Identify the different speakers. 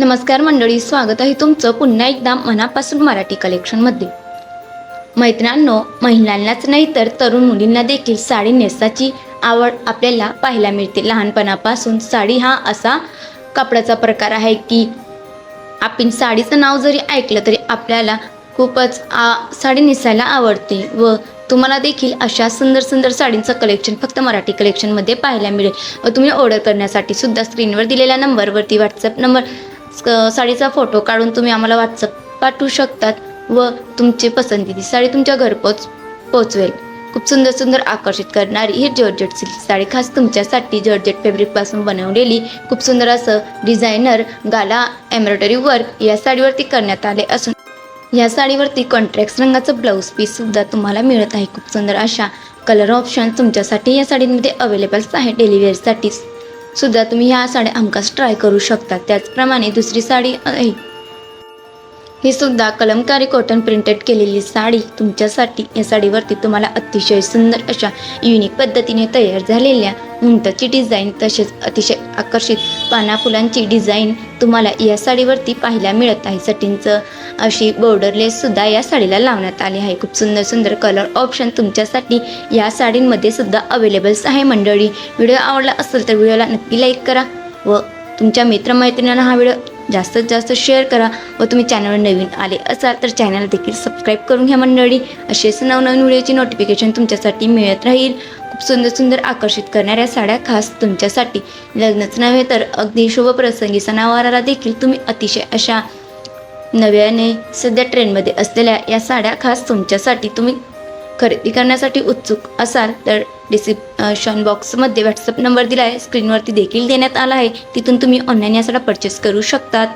Speaker 1: नमस्कार मंडळी स्वागत आहे तुमचं पुन्हा एकदा मनापासून मराठी कलेक्शनमध्ये मैत्रिणांनो महिलांनाच नाही तर तरुण मुलींना देखील साडी नेसाची आवड आपल्याला पाहायला मिळते. लहानपणापासून साडी हा असा कापडाचा प्रकार आहे की आपण साडीचं नाव जरी ऐकलं तरी आपल्याला खूपच आ साडी नेसायला आवडते व तुम्हाला देखील अशा सुंदर सुंदर साडींचं कलेक्शन फक्त मराठी कलेक्शनमध्ये पाहायला मिळेल. व तुम्ही ऑर्डर करण्यासाठी सुद्धा स्क्रीनवर दिलेल्या नंबरवरती व्हॉट्सअप नंबर साडीचा फोटो काढून तुम्ही आम्हाला व्हॉट्सअप पाठवू शकतात व तुमची पसंतीची साडी तुमच्या घरपोच पोचवेल. खूप सुंदर सुंदर आकर्षित करणारी ही जॉर्जेट सिल्क साडी खास तुमच्यासाठी जॉर्जेट फॅब्रिकपासून बनवलेली खूप सुंदर असं डिझायनर गाला एम्ब्रॉयडरी वर्क या साडीवरती करण्यात आले असून या साडीवरती कॉन्ट्रॅक्ट रंगाचं ब्लाऊज पीस सुद्धा तुम्हाला मिळत आहे. खूप सुंदर अशा कलर ऑप्शन तुमच्यासाठी या साडीमध्ये अवेलेबल्स आहे डेलिव्हरीसाठी सुद्धा तुम्ही ह्या साड्या हमखास ट्राय करू शकता त्याचप्रमाणे दुसरी साडी आहे. ही सुद्धा कलमकारी कॉटन प्रिंटेड केलेली साडी तुमच्यासाठी या साडीवरती तुम्हाला अतिशय सुंदर अशा युनिक पद्धतीने तयार झालेल्या उंटाची डिझाईन तसेच अतिशय आकर्षित पाना फुलांची डिझाईन तुम्हाला या साडीवरती पाहायला मिळत आहे. सटींचं अशी बॉर्डरलेस सुद्धा या साडीला लावण्यात आली आहे. खूप सुंदर सुंदर कलर ऑप्शन तुमच्यासाठी या साडींमध्ये सुद्धा अवेलेबल्स आहे मंडळी. व्हिडिओ आवडला असेल तर व्हिडिओला नक्की लाईक करा व तुमच्या मित्रमैत्रिणींना हा व्हिडिओ जास्तीत जास्त शेअर करा व तुम्ही चॅनलवर नवीन आले असाल तर चॅनल देखील सबस्क्राईब करून घ्या मंडळी. असेच नवनवीन व्हिडिओची नोटिफिकेशन तुमच्यासाठी मिळत राहील. सुंदर सुंदर आकर्षित करणाऱ्या साड्या खास तुमच्यासाठी. लग्नच नव्हे तर अगदी शुभप्रसंगी सणावाराला देखील तुम्ही अतिशय अशा नव्याने सध्या ट्रेंडमध्ये असलेल्या या साड्या खास तुमच्यासाठी तुम्ही खरेदी करण्यासाठी उत्सुक असाल तर डिस्क्रिप्शन बॉक्समध्ये व्हॉट्सअप नंबर दिला आहे स्क्रीनवरती देखील देण्यात आला आहे. तिथून तुम्ही ऑनलाईन या साड्या परचेस करू शकतात.